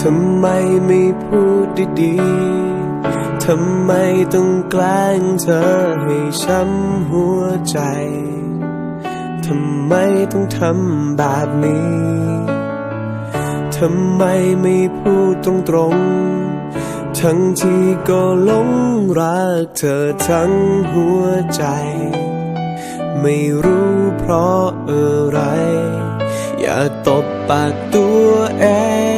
ทำไมไม่พูดดีๆ ทำไมต้องแกล้งเธอให้ช้ำหัวใจ ทำไมต้องทำแบบนี้ ทำไมไม่พูดตรงๆ ทั้งที่ก็หลงรักเธอทั้งหัวใจ ไม่รู้เพราะอะไร อยากตบปากตัวเอง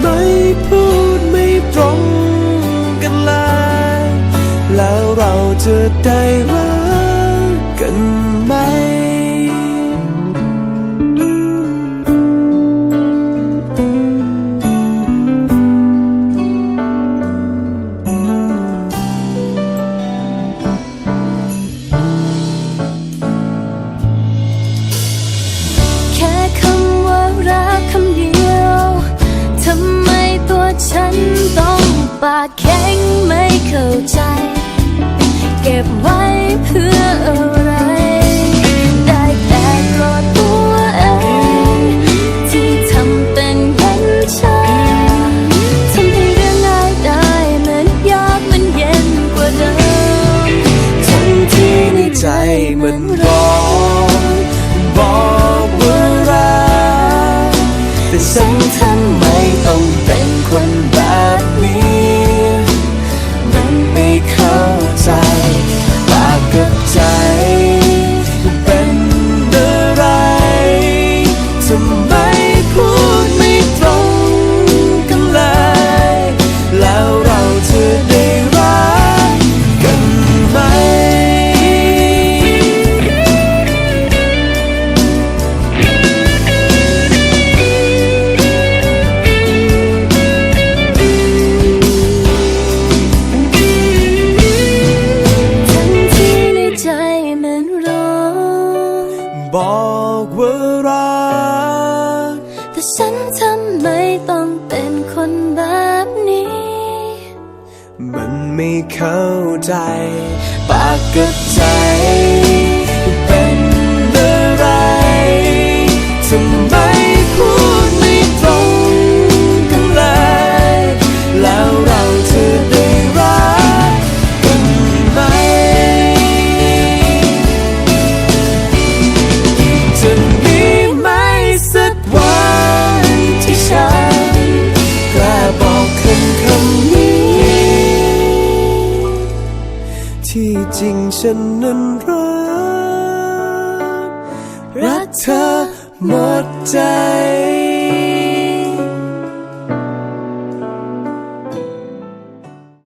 ไมพูดไม่ตรงกันล่ะแล้วเราจะได้รักกันไหม ฉันต้องปากแข็งไม่เข้าใจ เก็บไว้เพื่ออะไร ได้แต่กอดตัวเองที่ทำเป็นเห็นฉันทำให้เรื่องง่ายได้เหมือนยากมันเย็นกว่าเดิมทั้งที่ในใจมันร้องบอกว่ารักแต่ฉันทำไม เป็นคน ฉันทำไมต้องเป็นคนแบบนี้ มันไม่เข้าใจ ปากกับใจ ที่จริงฉันนั้นรัก รักเธอหมดใจ